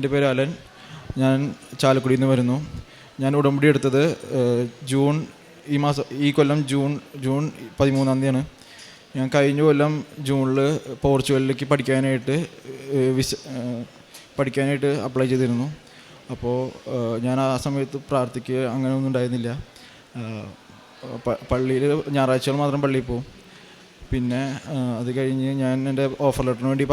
എന്റെ പേര് അലൻ. ഞാൻ ചാലക്കുടിയിൽ നിന്ന് വരുന്നു. ഞാൻ ഉടമ്പടി എടുത്തത് ജൂൺ ഈ മാസം ഈ കൊല്ലം ജൂൺ ജൂൺ പതിമൂന്നാം തീയതിയാണ്. ഞാൻ കഴിഞ്ഞ കൊല്ലം ജൂണിൽ പോർച്ചുഗലിലേക്ക് പഠിക്കാനായിട്ട് വിസ പഠിക്കാനായിട്ട് അപ്ലൈ ചെയ്തിരുന്നു. അപ്പോൾ ഞാൻ ആ സമയത്ത് പ്രാർത്ഥിക്കുക അങ്ങനെ ഒന്നും ഉണ്ടായിരുന്നില്ല പള്ളിയിൽ ഞായറാഴ്ചകൾ മാത്രം പള്ളിയിൽ പോകും. പിന്നെ അത് കഴിഞ്ഞ് ഞാൻ എന്റെ ഓഫർ ലെറ്ററിന് വേണ്ടി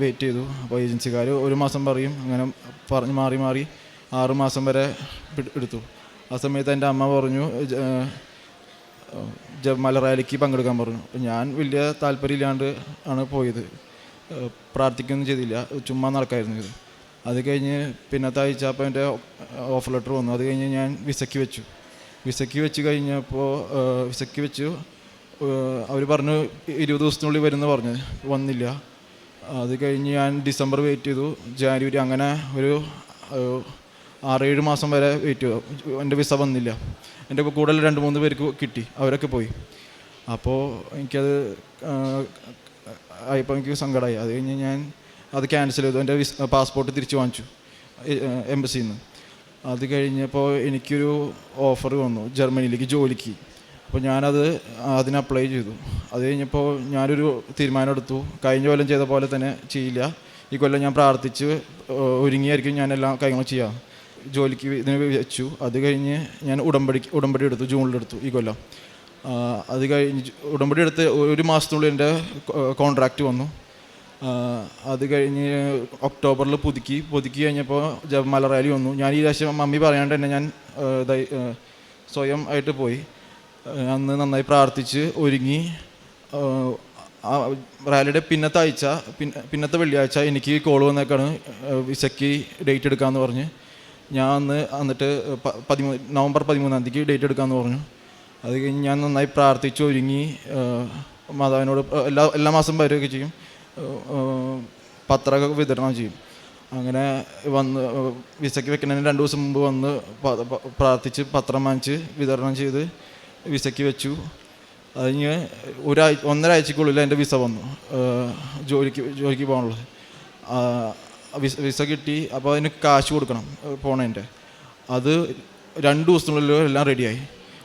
വെയിറ്റ് ചെയ്തു. അപ്പോൾ ഏജൻസിക്കാർ ഒരു മാസം പറയും അങ്ങനെ പറഞ്ഞ് മാറി മാറി ആറ് മാസം വരെ എടുത്തു. ആ സമയത്ത് എന്റെ അമ്മ പറഞ്ഞു ജപമാല റാലിക്ക് പങ്കെടുക്കാൻ പറഞ്ഞു. ഞാൻ വലിയ താല്പര്യമില്ലാണ്ട് ആണ് പോയത്. പ്രാർത്ഥിക്കുകയൊന്നും ചെയ്തില്ല. ചുമ്മാ നടക്കായിരുന്നു ഇത്. അത് കഴിഞ്ഞ് പിന്നത്തെ ആഴ്ച അപ്പോൾ എന്റെ ഓഫർ ലെറ്റർ വന്നു. അത് കഴിഞ്ഞ് ഞാൻ വിസക്കി വെച്ചു. വിസക്കി വെച്ച് കഴിഞ്ഞപ്പോൾ വിസക്കി വെച്ചു. അവർ പറഞ്ഞു ഇരുപത് ദിവസത്തിനുള്ളിൽ വരുന്ന പറഞ്ഞു. വന്നില്ല. അത് കഴിഞ്ഞ് ഞാൻ ഡിസംബർ വെയിറ്റ് ചെയ്തു. ജാനുവരി അങ്ങനെ ഒരു ആറേഴ് മാസം വരെ വെയിറ്റ് ചെയ്തു. എന്റെ വിസ വന്നില്ല. എന്റെ കൂടുതൽ രണ്ട് മൂന്ന് പേർക്ക് കിട്ടി. അവരൊക്കെ പോയി. അപ്പോൾ എനിക്കത് ആയപ്പോൾ എനിക്ക് സങ്കടമായി അത് കഴിഞ്ഞ് ഞാൻ അത് ക്യാൻസൽ ചെയ്തു. എന്റെ വിസ പാസ്പോർട്ട് തിരിച്ചു വാങ്ങിച്ചു. എംബസിയിൽ നിന്ന് അത് കഴിഞ്ഞപ്പോൾ എനിക്കൊരു ഓഫർ വന്നു. ജർമ്മനിയിലേക്ക് ജോലിക്ക്. അപ്പോൾ ഞാനത് അതിന് അപ്ലൈ ചെയ്തു. അത് കഴിഞ്ഞപ്പോൾ ഞാനൊരു തീരുമാനം എടുത്തു. കഴിഞ്ഞ കൊല്ലം ചെയ്ത പോലെ തന്നെ ചെയ്യില്ല. ഈ കൊല്ലം ഞാൻ പ്രാർത്ഥിച്ച് ഒരുങ്ങിയായിരിക്കും ഞാൻ എല്ലാ കാര്യങ്ങളും ചെയ്യാം. ജോലിക്ക് ഇതിന് വെച്ചു. അത് കഴിഞ്ഞ് ഞാൻ ഉടമ്പടി ഉടമ്പടി എടുത്തു ജൂണിൽ എടുത്തു ഈ കൊല്ലം. അത് കഴിഞ്ഞ് ഉടമ്പടി എടുത്ത് ഒരു മാസത്തിനുള്ളിൽ എന്റെ കോൺട്രാക്റ്റ് വന്നു. അത് കഴിഞ്ഞ് ഒക്ടോബറിൽ പുതുക്കി. പുതുക്കി കഴിഞ്ഞപ്പോൾ ജപമാല റാലി വന്നു. ഞാൻ ഈ പ്രാവശ്യം മമ്മി പറയാണ്ട് തന്നെ ഞാൻ സ്വയം ആയിട്ട് പോയി. അന്ന് നന്നായി പ്രാർത്ഥിച്ച് ഒരുങ്ങി റാലിയുടെ പിന്നത്തെ ആഴ്ച പിന്നെ പിന്നത്തെ വെള്ളിയാഴ്ച എനിക്ക് കോൾ വന്നേക്കാണ് വിസയ്ക്ക് ഡേറ്റ് എടുക്കാമെന്ന് പറഞ്ഞ്. ഞാൻ അന്ന് എന്നിട്ട് പതിമൂന്ന് പതിമൂ നവംബർ പതിമൂന്നാം തീയതിക്ക് ഡേറ്റ് എടുക്കാമെന്ന് പറഞ്ഞു. അത് കഴിഞ്ഞ് ഞാൻ നന്നായി പ്രാർത്ഥിച്ച് ഒരുങ്ങി മാതാവിനോട് എല്ലാ എല്ലാ മാസം വരികയൊക്കെ ചെയ്യും പത്രമൊക്കെ വിതരണം ചെയ്യും. അങ്ങനെ വന്ന് വിസയ്ക്ക് വെക്കുന്നതിന് രണ്ട് ദിവസം മുമ്പ് വന്ന് പ്രാർത്ഥിച്ച് പത്രം വാങ്ങിച്ച് വിതരണം ചെയ്ത് വിസയ്ക്ക് വെച്ചു. അതിന് ഒരാ ഒരാഴ്ച ഒന്നരാഴ്ചക്കുള്ളിൽ എന്റെ വിസ വന്നു. ജോലിക്ക് ജോലിക്ക് പോകാനുള്ളത്. വിസ വിസ കിട്ടി. അപ്പോൾ അതിന് കാശ് കൊടുക്കണം പോണതിന്റെ അത് രണ്ട് ദിവസത്തിനുള്ളിൽ എല്ലാം റെഡിയായി.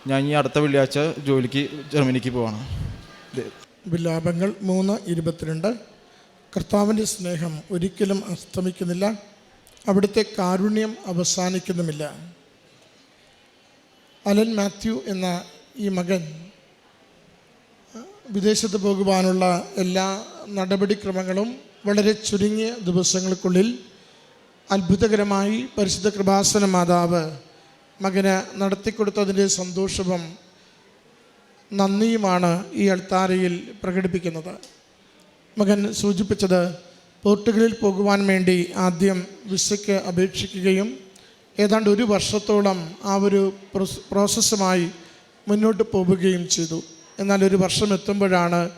ഞാൻ ഈ അടുത്ത വെള്ളിയാഴ്ച ജോലിക്ക് ജർമ്മനിക്ക് പോവാണ്. വിലാപങ്ങൾ മൂന്ന് ഇരുപത്തിരണ്ട്. കർത്താവിന്റെ സ്നേഹം ഒരിക്കലും അസ്തമിക്കുന്നില്ല. അവിടുത്തെ കാരുണ്യം അവസാനിക്കുന്നുമില്ല. അലൻ മാത്യു എന്ന ഈ മകൻ വിദേശത്ത് പോകുവാനുള്ള എല്ലാ നടപടിക്രമങ്ങളും വളരെ ചുരുങ്ങിയ ദിവസങ്ങൾക്കുള്ളിൽ അത്ഭുതകരമായി പരിശുദ്ധ കൃപാസന മാതാവ് മകന് നടത്തിക്കൊടുത്തതിന്റെ സന്തോഷവും നന്ദിയുമാണ് ഈ അൾത്താരയിൽ പ്രകടിപ്പിക്കുന്നത്. മകൻ സൂചിപ്പിച്ചത് പോർട്ടുഗലിൽ പോകുവാൻ വേണ്ടി ആദ്യം വിസയ്ക്ക് അപേക്ഷിക്കുകയും ഏതാണ്ട് ഒരു വർഷത്തോളം ആ ഒരു പ്രോസസ്സുമായി മുന്നോട്ട് പോവുകയും ചെയ്തു. എന്നാൽ ഒരു വർഷം എത്തുമ്പോഴാണ്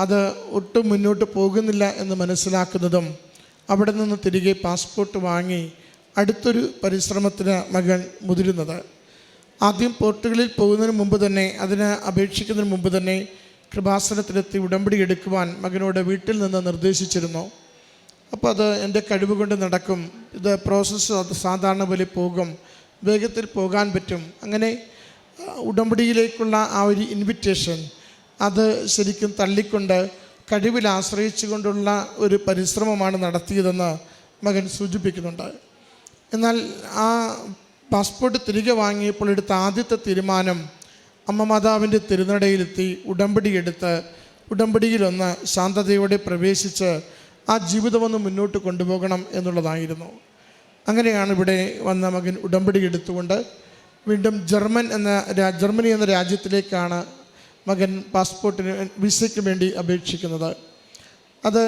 അത് ഒട്ടും മുന്നോട്ട് പോകുന്നില്ല എന്ന് മനസ്സിലാക്കുന്നതും അവിടെ നിന്ന് തിരികെ പാസ്പോർട്ട് വാങ്ങി അടുത്തൊരു പരിശ്രമത്തിന് മകൻ മുതിരുന്നത്. ആദ്യം പോർട്ടുകളിൽ പോകുന്നതിന് മുമ്പ് തന്നെ അതിന് അപേക്ഷിക്കുന്നതിന് മുമ്പ് തന്നെ കൃപാസനത്തിലെത്തി ഉടമ്പടി എടുക്കുവാൻ മകനോട് വീട്ടിൽ നിന്ന് നിർദ്ദേശിച്ചിരുന്നു. അപ്പോൾ അത് എന്റെ കഴിവ് കൊണ്ട് നടക്കും. ഇത് പ്രോസസ്സ് അത് സാധാരണ പോലെ പോകും. വേഗത്തിൽ പോകാൻ പറ്റും. അങ്ങനെ ഉടമ്പടിയിലേക്കുള്ള ആ ഒരു ഇൻവിറ്റേഷൻ അത് ശരിക്കും തള്ളിക്കൊണ്ട് കഴിവിൽ ആശ്രയിച്ചുകൊണ്ടുള്ള ഒരു പരിശ്രമമാണ് നടത്തിയതെന്ന് മകൻ സൂചിപ്പിക്കുന്നുണ്ട്. എന്നാൽ ആ പാസ്പോർട്ട് തിരികെ വാങ്ങിയപ്പോൾ എടുത്ത ആദ്യത്തെ തീരുമാനം അമ്മ മാതാവിന്റെ തിരുനടയിലെത്തി ഉടമ്പടി എടുത്ത് ഉടമ്പടിയിലൊന്ന് ശാന്തതയോടെ പ്രവേശിച്ച് ആ ജീവിതമൊന്ന് മുന്നോട്ട് കൊണ്ടുപോകണം എന്നുള്ളതായിരുന്നു. അങ്ങനെയാണ് ഇവിടെ വന്ന മകൻ ഉടമ്പടി എടുത്തുകൊണ്ട് വീണ്ടും ജർമ്മൻ എന്ന ജർമ്മനി എന്ന രാജ്യത്തിലേക്കാണ് മകൻ പാസ്പോർട്ടിന് വിസയ്ക്ക് വേണ്ടി അപേക്ഷിക്കുന്നത്. അത്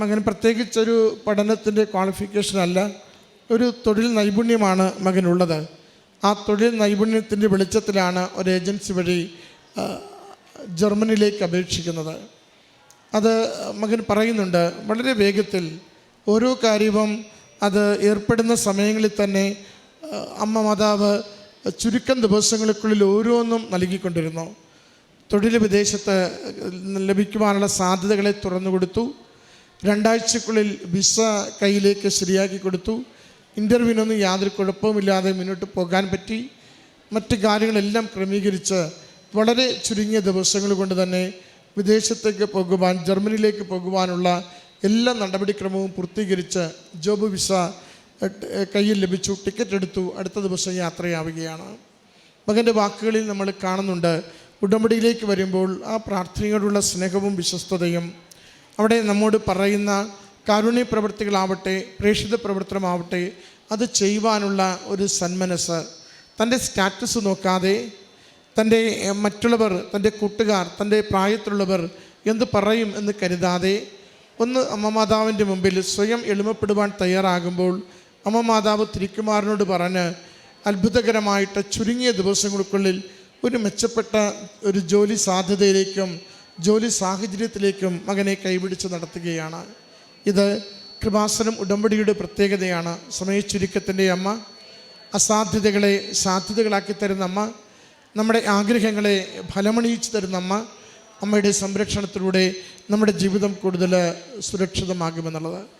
മകൻ പ്രത്യേകിച്ചൊരു പഠനത്തിന്റെ ക്വാളിഫിക്കേഷൻ അല്ല ഒരു തൊഴിൽ നൈപുണ്യമാണ് മകനുള്ളത്. ആ തൊഴിൽ നൈപുണ്യത്തിന്റെ വെളിച്ചത്തിലാണ് ഒരു ഏജൻസി വഴി ജർമ്മനിയിലേക്ക് അപേക്ഷിക്കുന്നത്. അത് മകൻ പറയുന്നുണ്ട് വളരെ വേഗത്തിൽ ഓരോ കാര്യവും അത് ഏർപ്പെടുന്ന സമയങ്ങളിൽ തന്നെ അമ്മ മാതാവ് ചുരുക്കം ദിവസങ്ങൾക്കുള്ളിൽ ഓരോന്നും നൽകിക്കൊണ്ടിരുന്നു. തൊഴിൽ വിദേശത്ത് ലഭിക്കുവാനുള്ള സാധ്യതകളെ തുറന്നു കൊടുത്തു. രണ്ടാഴ്ചക്കുള്ളിൽ വിസ കയ്യിലേക്ക് ശരിയാക്കി കൊടുത്തു. ഇന്റർവ്യൂവിനൊന്നും യാതൊരു കുഴപ്പവുമില്ലാതെ മുന്നോട്ട് പോകാൻ പറ്റി. മറ്റ് കാര്യങ്ങളെല്ലാം ക്രമീകരിച്ച് വളരെ ചുരുങ്ങിയ ദിവസങ്ങൾ കൊണ്ട് തന്നെ വിദേശത്തേക്ക് പോകുവാൻ ജർമ്മനിയിലേക്ക് പോകുവാനുള്ള എല്ലാ നടപടിക്രമവും പൂർത്തീകരിച്ച് ജോബ് വിസ കയ്യിൽ ലഭിച്ചു ടിക്കറ്റ് എടുത്തു അടുത്ത ദിവസം യാത്രയാവുകയാണ്. മകന്റെ വാക്കുകളിൽ നമ്മൾ കാണുന്നുണ്ട് ഉടമ്പടിയിലേക്ക് വരുമ്പോൾ ആ പ്രാർത്ഥനയോടുള്ള സ്നേഹവും വിശ്വസ്തതയും. അവിടെ നമ്മോട് പറയുന്ന കാരുണ്യ പ്രവൃത്തികളാവട്ടെ പ്രേക്ഷിത പ്രവർത്തനമാവട്ടെ അത് ചെയ്യുവാനുള്ള ഒരു സന്മനസ് തന്റെ സ്റ്റാറ്റസ് നോക്കാതെ തന്റെ മറ്റുള്ളവർ തന്റെ കൂട്ടുകാർ തന്റെ പ്രായത്തിലുള്ളവർ എന്ത് പറയും എന്ന് കരുതാതെ ഒന്ന് അമ്മ മാതാവിന്റെ മുമ്പിൽ സ്വയം എളിമപ്പെടുവാൻ തയ്യാറാകുമ്പോൾ അമ്മ മാതാവ് തിരിക്കുമാറിനോട് പറഞ്ഞ് അത്ഭുതകരമായിട്ട് ചുരുങ്ങിയ ദിവസങ്ങൾക്കുള്ളിൽ ഒരു മെച്ചപ്പെട്ട ഒരു ജോലി സാധ്യതയിലേക്കും ജോലി സാഹചര്യത്തിലേക്കും മകനെ കൈപിടിച്ച് നടത്തുകയാണ്. ഇത് കൃപാസനം ഉടമ്പടിയുടെ പ്രത്യേകതയാണ്. സമയച്ചുരുക്കത്തിന്റെ അമ്മ അസാധ്യതകളെ സാധ്യതകളാക്കി തരുന്ന അമ്മ നമ്മുടെ ആഗ്രഹങ്ങളെ ഫലമണിയിച്ചു തരുന്ന അമ്മ അമ്മയുടെ സംരക്ഷണത്തിലൂടെ നമ്മുടെ ജീവിതം കൂടുതൽ സുരക്ഷിതമാകുമെന്നുള്ളത്.